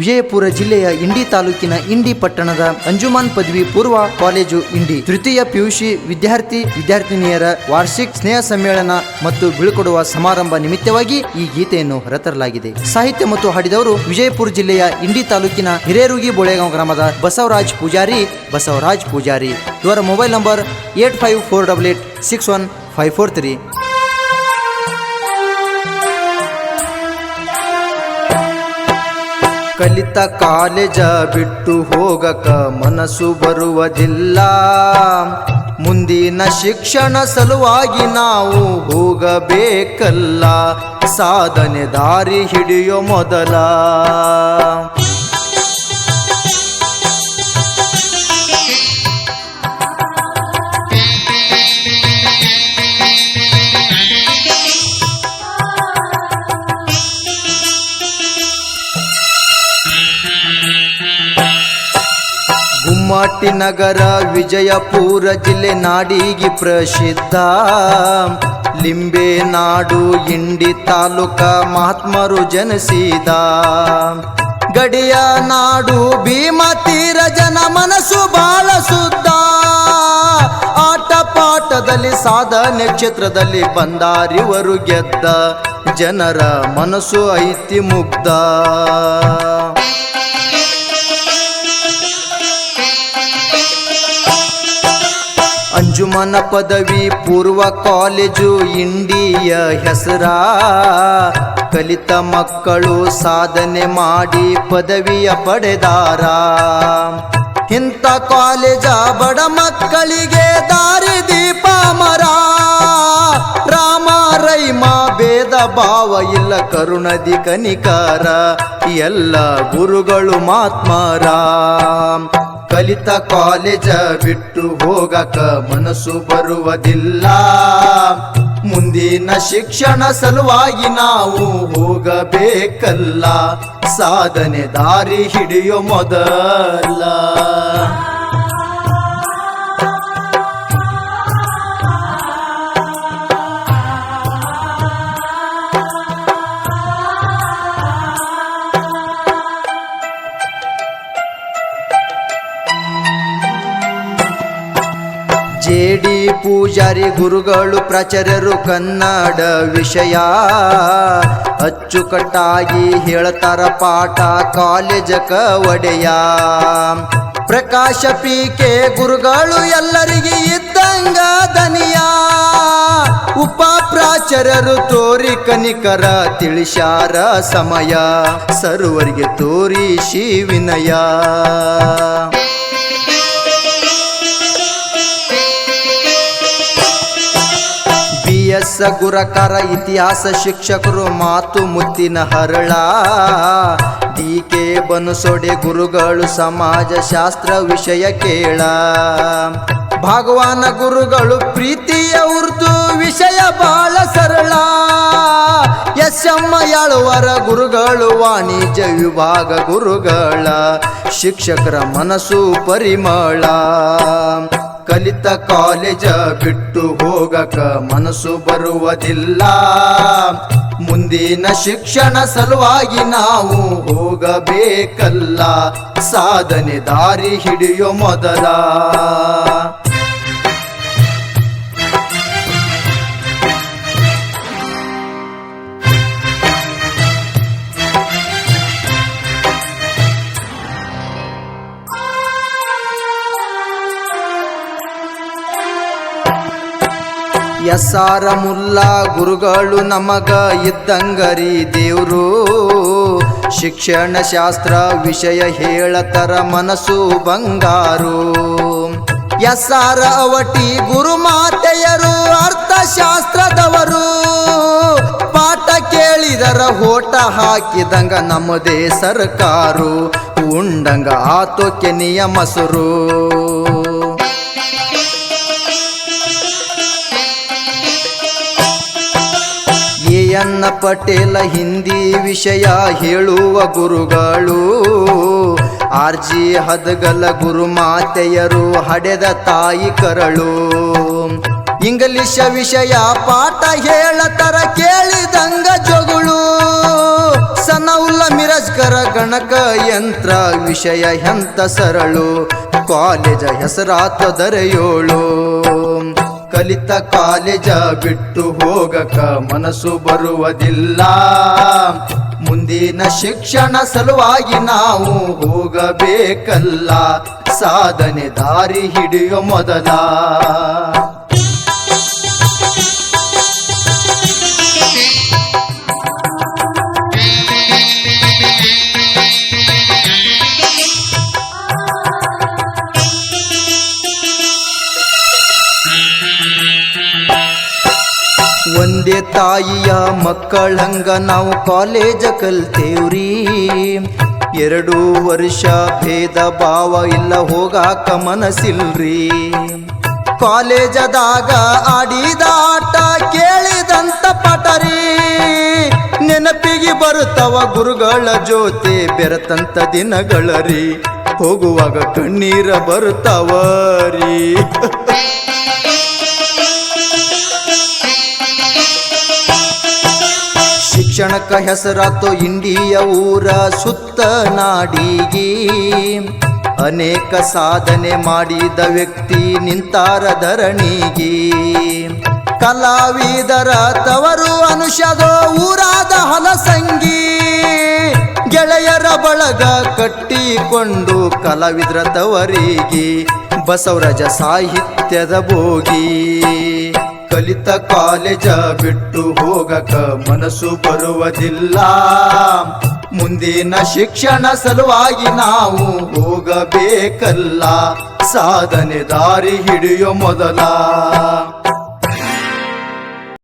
ವಿಜಯಪುರ ಜಿಲ್ಲೆಯ ಇಂಡಿ ತಾಲೂಕಿನ ಇಂಡಿ ಪಟ್ಟಣದ ಅಂಜುಮಾನ್ ಪದವಿ ಪೂರ್ವ ಕಾಲೇಜು ಇಂಡಿ. ತೃತೀಯ ಪಿಯುಸಿ ವಿದ್ಯಾರ್ಥಿ ವಿದ್ಯಾರ್ಥಿನಿಯರ ವಾರ್ಷಿಕ ಸ್ನೇಹ ಸಮ್ಮೇಳನ ಮತ್ತು ಬೀಳ್ಕೊಡುವ ಸಮಾರಂಭ ನಿಮಿತ್ತವಾಗಿ ಈ ಗೀತೆಯನ್ನು ಹೊರತರಲಾಗಿದೆ. ಸಾಹಿತ್ಯ ಮತ್ತು ಹಾಡಿದವರು ವಿಜಯಪುರ ಜಿಲ್ಲೆಯ ಇಂಡಿ ತಾಲೂಕಿನ ಹಿರೇರುಗಿ ಬೋಳೆಗಾಂವ್ ಗ್ರಾಮದ ಬಸವರಾಜ್ ಪೂಜಾರಿ ಬಸವರಾಜ್ ಪೂಜಾರಿ. ಇವರ mobile number eight five four double eight six one five four three. ಕಲಿತ ಕಾಲೇಜ ಬಿಟ್ಟು ಹೋಗಕ ಮನಸ್ಸು ಬರುವುದಿಲ್ಲ. ಮುಂದಿನ ಶಿಕ್ಷಣ ಸಲುವಾಗಿ ನಾವು ಹೋಗಬೇಕಲ್ಲ. ಸಾಧನೆ ದಾರಿ ಹಿಡಿಯೋ ಮೊದಲ. ಗುಮ್ಮಟಿ ನಗರ ವಿಜಯಪುರ ಜಿಲ್ಲೆ ನಾಡಿಗೆ ಪ್ರಸಿದ್ಧ. ಲಿಂಬೆ ನಾಡು, ಇಂಡಿ ತಾಲೂಕ ಮಹಾತ್ಮರು ಜನಿಸಿದ. ಗಡಿಯ ನಾಡು, ಭೀಮ ತೀರ ಜನ ಮನಸ್ಸು ಬಾಳ ಆಟ ಪಾಠದಲ್ಲಿ, ಸಾಧನೆ ಕ್ಷೇತ್ರದಲ್ಲಿ ಬಂದಾರಿವರು ಗೆದ್ದ. ಜನರ ಮನಸ್ಸು ಐತಿ ಮುಗ್ಧ ಅಂಜುಮನ ಪದವಿ ಪೂರ್ವ ಕಾಲೇಜು ಇಂಡಿಯ ಹೆಸರ. ಕಲಿತ ಮಕ್ಕಳು ಸಾಧನೆ ಮಾಡಿ ಪದವಿಯ ಪಡೆದಾರ. ಇಂಥ ಕಾಲೇಜ ಬಡ ಮಕ್ಕಳಿಗೆ ದಾರಿ ದೀಪ ಮರ. ರಾಮ ರೈಮ ಭೇದ ಭಾವ ಇಲ್ಲ ಕರುಣದಿ ಕನಿಕಾರ. ಎಲ್ಲ ಗುರುಗಳು ಮಾತ್ಮರ. ಕಲಿತ ಕಾಲೇಜ ಬಿಟ್ಟು ಹೋಗಕ ಮನಸ್ಸು ಬರುವುದಿಲ್ಲ. ಮುಂದಿನ ಶಿಕ್ಷಣ ಸಲುವಾಗಿ ನಾವು ಹೋಗಬೇಕಲ್ಲ. ಸಾಧನೆ ದಾರಿ ಹಿಡಿಯೋ ಮೊದಲ. ಜೇಡಿ ಪೂಜಾರಿ ಗುರುಗಳು ಪ್ರಾಚಾರ್ಯರು ಕನ್ನಡ ವಿಷಯ. ಅಚ್ಚುಕಟ್ಟಾಗಿ ಹೇಳ್ತಾರ ಪಾಠ ಕಾಲೇಜಕ ಒಡೆಯ ಪ್ರಕಾಶ ಪಿ ಕೆ ಗುರುಗಳು ಎಲ್ಲರಿಗೆ ಇದ್ದಂಗ ದನಿಯ. ಉಪ ಪ್ರಾಚಾರ್ಯರು ತೋರಿ ಕನಿಕರ ತಿಳಿಸಾರ ಸಮಯ. ಸರ್ವರಿಗೆ ತೋರಿಸಿ ವಿನಯ. ಎಸ್ ಗುರಕರ ಇತಿಹಾಸ ಶಿಕ್ಷಕರು ಮಾತು ಮುತ್ತಿನ ಹರಳ. ಡಿ ಕೆ ಬನಸೊಡೆ ಗುರುಗಳು ಸಮಾಜ ಶಾಸ್ತ್ರ ವಿಷಯ ಕೇಳ. ಭಗವಾನ ಗುರುಗಳು ಪ್ರೀತಿಯ ಉರ್ದು ವಿಷಯ ಬಹಳ ಸರಳ. ಎಸ್ ಎಮ್ಮ ಯಾಳುವರ ಗುರುಗಳು ವಾಣಿಜ್ಯ ವಿಭಾಗ ಗುರುಗಳ. ಶಿಕ್ಷಕರ ಮನಸ್ಸು ಪರಿಮಳ. ಕಲಿತ ಕಾಲೇಜ ಬಿಟ್ಟು ಹೋಗಕ ಮನಸ್ಸು ಬರುವುದಿಲ್ಲ. ಮುಂದಿನ ಶಿಕ್ಷಣ ಸಲುವಾಗಿ ನಾವು ಹೋಗಬೇಕಲ್ಲ. ಸಾಧನೆ ದಾರಿ ಹಿಡಿಯೋ ಮೊದಲ. ಎಸ್ ಮುಲ್ಲಾ ಗುರುಗಳು ನಮಗ ಇದ್ದಂಗರಿ ದೇವ್ರು. ಶಿಕ್ಷಣ ಶಾಸ್ತ್ರ ವಿಷಯ ಹೇಳತರ ಮನಸ್ಸು ಬಂಗಾರು. ಎಸ್ ಆರ ಅವಟಿ ಗುರುಮಾತೆಯರು ಅರ್ಥಶಾಸ್ತ್ರದವರು. ಪಾಠ ಕೇಳಿದರ ಓಟ ಹಾಕಿದಂಗ ನಮ್ಮದೇ ಸರ್ಕಾರು. ಉಂಡಂಗ ಆತೋಕೆ ನಿಯಮಸರು. ಎನ್ ಪಟೇಲ ಹಿಂದಿ ವಿಷಯ ಹೇಳುವ ಗುರುಗಳು. ಆರ್ ಜಿ ಹದಗಲ ಗುರುಮಾತೆಯರು ಹಡೆದ ತಾಯಿ ಕರಳು. ಇಂಗ್ಲಿಷ ವಿಷಯ ಪಾಠ ಹೇಳತರ ಕೇಳಿದಂಗ ಜೊಗುಳು. ಸನೌಲ್ಲ ಮಿರಜ್ಕರ ಗಣಕ ಯಂತ್ರ ವಿಷಯ ಎಂತ ಸರಳು. ಕಾಲೇಜ ಹೆಸರಾತ ದರೆಯೋಳು. ಕಲಿತ ಕಾಲೇಜ ಬಿಟ್ಟು ಹೋಗಕ ಮನಸ್ಸು ಬರುವುದಿಲ್ಲ. ಮುಂದಿನ ಶಿಕ್ಷಣ ಸಲುವಾಗಿ ನಾವು ಹೋಗಬೇಕಲ್ಲ. ಸಾಧನೆ ದಾರಿ ಹಿಡಿಯೋ ಮೊದಲ. ಒಂದೇ ತಾಯಿಯ ಮಕ್ಕಳಂಗ ನಾವು ಕಾಲೇಜ ಕಲ್ತೇವ್ರಿ. ಎರಡು ವರ್ಷ ಭೇದ ಭಾವ ಇಲ್ಲ ಹೋಗಾಕ ಮನಸ್ಸಿಲ್ರಿ. ಕಾಲೇಜದಾಗ ಆಡಿದ ಆಟ ಕೇಳಿದಂತ ಪಟರಿ ನೆನಪಿಗೆ ಬರುತ್ತವ ಗುರುಗಳ ಜೊತೆ ಬೆರೆತಂತ ದಿನಗಳರಿ ಹೋಗುವಾಗ ಕಣ್ಣೀರ ಬರುತ್ತವರಿ ಶಿಕ್ಷಣಕ್ಕ ಹೆಸರಾತು ಇಂಡಿಯ ಊರ ಸುತ್ತ ನಾಡಿಗಿ. ಅನೇಕ ಸಾಧನೆ ಮಾಡಿದ ವ್ಯಕ್ತಿ ನಿಂತಾರ ಧರಣಿಗಿ. ಕಲಾವಿದರ ತವರು ಅನುಷದೋ ಊರಾದ ಹಲಸಂಗಿ. ಗೆಳೆಯರ ಬಳಗ ಕಟ್ಟಿಕೊಂಡು ಕಲಾವಿದರ ತವರಿಗೆ ಬಸವರಾಜ ಸಾಹಿತ್ಯದ ಭೋಗಿ. ಕಲಿತ ಕಾಲೇಜ ಬಿಟ್ಟು ಹೋಗಕ ಮನಸ್ಸು ಬರುವುದಿಲ್ಲ. ಮುಂದಿನ ಶಿಕ್ಷಣ ಸಲುವಾಗಿ ನಾವು ಹೋಗಬೇಕಲ್ಲ. ಸಾಧನೆ ದಾರಿ ಹಿಡಿಯೋ ಮೊದಲ.